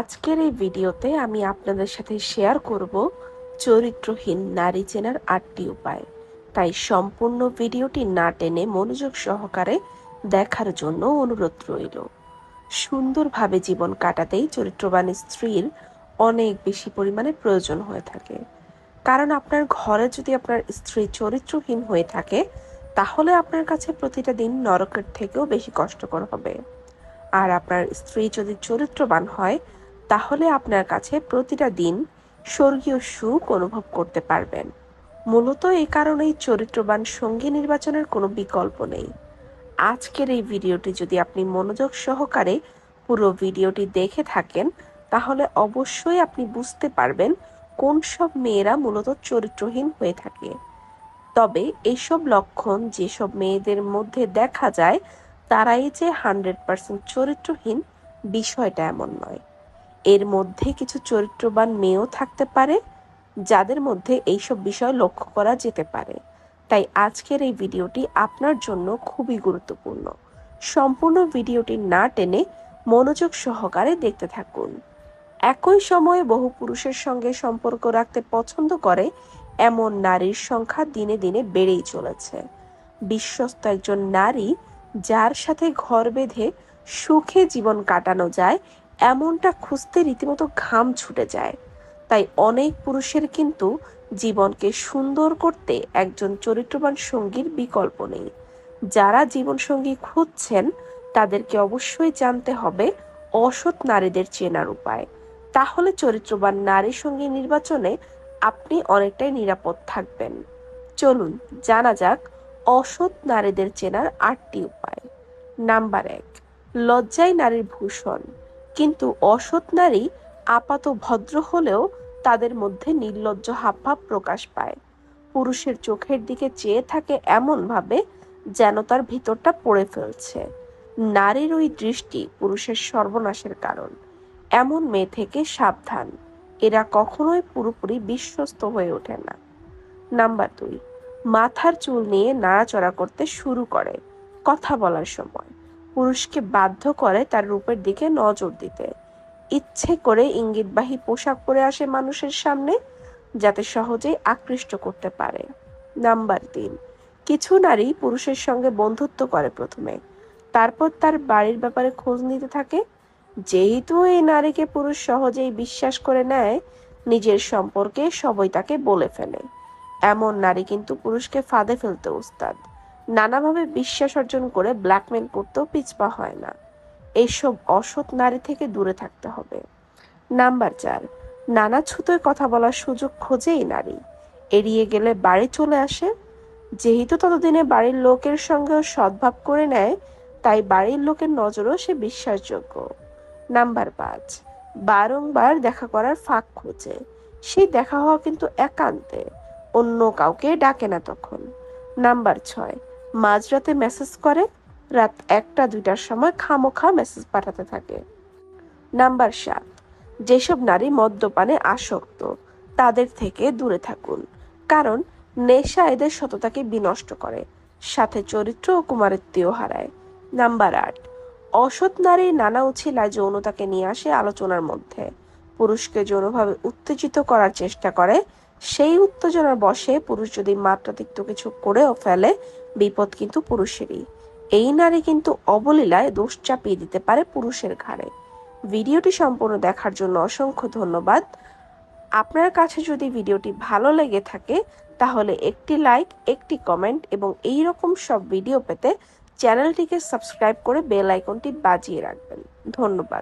আজকের এই ভিডিওতে আমি আপনাদের সাথে শেয়ার করব চরিত্রহীন নারী চেনার আটটি উপায়। তাই সম্পূর্ণ ভিডিওটি না টেনে মনোযোগ সহকারে দেখার জন্য অনুরোধ রইল। সুন্দরভাবে জীবন কাটাতেই চরিত্রবান স্ত্রীর অনেক বেশি পরিমাণে প্রয়োজন হয়ে থাকে। কারণ আপনার ঘরে যদি আপনার স্ত্রী চরিত্রহীন হয়ে থাকে, তাহলে আপনার কাছে প্রতিটা দিন নরকের থেকেও বেশি কষ্টকর হবে। আর আপনার স্ত্রী যদি চরিত্রবান হয় তাহলে আপনার কাছে প্রতিটা দিন স্বর্গীয় সুখ অনুভব করতে পারবেন। মূলত এই কারণেই চরিত্রবান সঙ্গী নির্বাচনের কোনো বিকল্প নেই। আজকের এই ভিডিওটি যদি আপনি মনোযোগ সহকারে পুরো ভিডিওটি দেখে থাকেন, তাহলে অবশ্যই আপনি বুঝতে পারবেন কোন সব মেয়েরা মূলত চরিত্রহীন হয়ে থাকে। তবে এইসব লক্ষণ যেসব মেয়েদের মধ্যে দেখা যায়, তারাই যে হান্ড্রেড পার্সেন্ট চরিত্রহীন বিষয়টা এমন নয়। এর মধ্যে কিছু চরিত্রবান মেয়েও থাকতে পারে, যাদের মধ্যে এইসব বিষয় লক্ষ্য করা যেতে পারে। তাই আজকের এই ভিডিওটি আপনার জন্য খুবই গুরুত্বপূর্ণ। সম্পূর্ণ ভিডিওটি না টেনে মনোযোগ সহকারে দেখতে থাকুন। একই সময়ে বহু পুরুষের সঙ্গে সম্পর্ক রাখতে পছন্দ করে, এমন নারীর সংখ্যা দিনে দিনে বেড়েই চলেছে। বিশ্বস্ত একজন নারী যার সাথে ঘর বেঁধে সুখে জীবন কাটানো যায় এমনটা খুঁজতে রীতিমতো ঘাম ছুটে যায়। তাই অনেক পুরুষের কিন্তু জীবনকে সুন্দর করতে একজন চরিত্রবান সঙ্গীর বিকল্প নেই। যারা জীবনসঙ্গী খুঁজছেন, তাদেরকে অবশ্যই জানতে হবে অসৎ নারীদের চেনার উপায়। তাহলে চরিত্রবান নারী সঙ্গী নির্বাচনে আপনি অনেকটাই নিরাপদ থাকবেন। চলুন জানা যাক অসৎ নারীদের চেনার আটটি উপায়। নাম্বার এক, লজ্জায় নারীর ভূষণ। কিন্তু অসৎ নারী আপাত ভদ্র হলেও তাদের মধ্যে নির্লজ্জ হাবভাব প্রকাশ পায়। পুরুষের চোখের দিকে চেয়ে থাকে এমনভাবে যেন তার ভিতরটা পড়ে ফেলছে। নারীর ওই দৃষ্টি পুরুষের সর্বনাশের কারণ। এমন মেয়ে থেকে সাবধান। এরা কখনোই পুরোপুরি বিশ্বস্ত হয়ে ওঠে না। নাম্বার দুই, মাথার চুল নিয়ে নাড়াচড়া করতে শুরু করে। কথা বলার সময়। পুরুষকে বাধ্য করে তার রূপের দিকে নজর দিতে। ইচ্ছে করে ইঙ্গিতবাহী পোশাক পরে আসে মানুষের সামনে, যাতে সহজেই আকৃষ্ট করতে পারে। নাম্বার তিন, কিছু নারী পুরুষের সঙ্গে বন্ধুত্ব করে প্রথমে। তারপর তার বাড়ির ব্যাপারে খোঁজ নিতে থাকে। যেহেতু এই নারীকে পুরুষ সহজেই বিশ্বাস করে নেয়, নিজের সম্পর্কে সবই তাকে বলে ফেলে। এমন নারী কিন্তু পুরুষকে ফাঁদে ফেলতে উস্তাদ। নানাভাবে বিশ্বাস অর্জন করে ব্ল্যাকমেল করতেও পিছপা হয় না। এইসব অসৎ নারী থেকে দূরে থাকতে হবে। নাম্বার চার, নানা ছুতোয় কথা বলার সুযোগ খোঁজেই নারী। এড়িয়ে গেলে বাড়ি চলে আসে। যেহেতু ততদিনে বাড়ির লোকের সঙ্গেও সদ্ভাব করে নেয়, তাই বাড়ির লোকের নজরও সে বিশ্বাসযোগ্য। নাম্বার পাঁচ, বারংবার দেখা করার ফাঁক খোঁজে। সেই দেখা হওয়া কিন্তু একান্তে। অন্য কাউকে ডাকে না তখন। নাম্বার ছয় মাঝরাতে মেসেজ করে, রাত একটা, দুইটার সময় খামোখা মেসেজ পাঠাতে থাকে। নাম্বার সাত, যেসব নারী মদ্যপানে আসক্ত, তাদের থেকে দূরে থাকুন, কারণ নেশা এদের সততাকে বিনষ্ট করে, সাথে চরিত্র ও কুমারিত্বও হারায়। নাম্বার আট, অসৎ নারী নানা উছিলায় যৌনতাকে নিয়ে আসে আলোচনার মধ্যে, পুরুষকে যৌনভাবে উত্তেজিত করার চেষ্টা করে সেই উত্তেজনার বসে পুরুষ যদি মাত্রাতিরিক্ত কিছু করেও ফেলে, বিপদ কিন্তু পুরুষেরই। এই নারী কিন্তু অবলীলায় দোষ চাপিয়ে দিতে পারে পুরুষের ঘাড়ে। ভিডিওটি সম্পূর্ণ দেখার জন্য অসংখ্য ধন্যবাদ। আপনার কাছে যদি ভিডিওটি ভালো লেগে থাকে, তাহলে একটি লাইক, একটি কমেন্ট এবং এই রকম সব ভিডিও পেতে চ্যানেলটিকে সাবস্ক্রাইব করে বেল আইকনটি বাজিয়ে রাখবেন। ধন্যবাদ।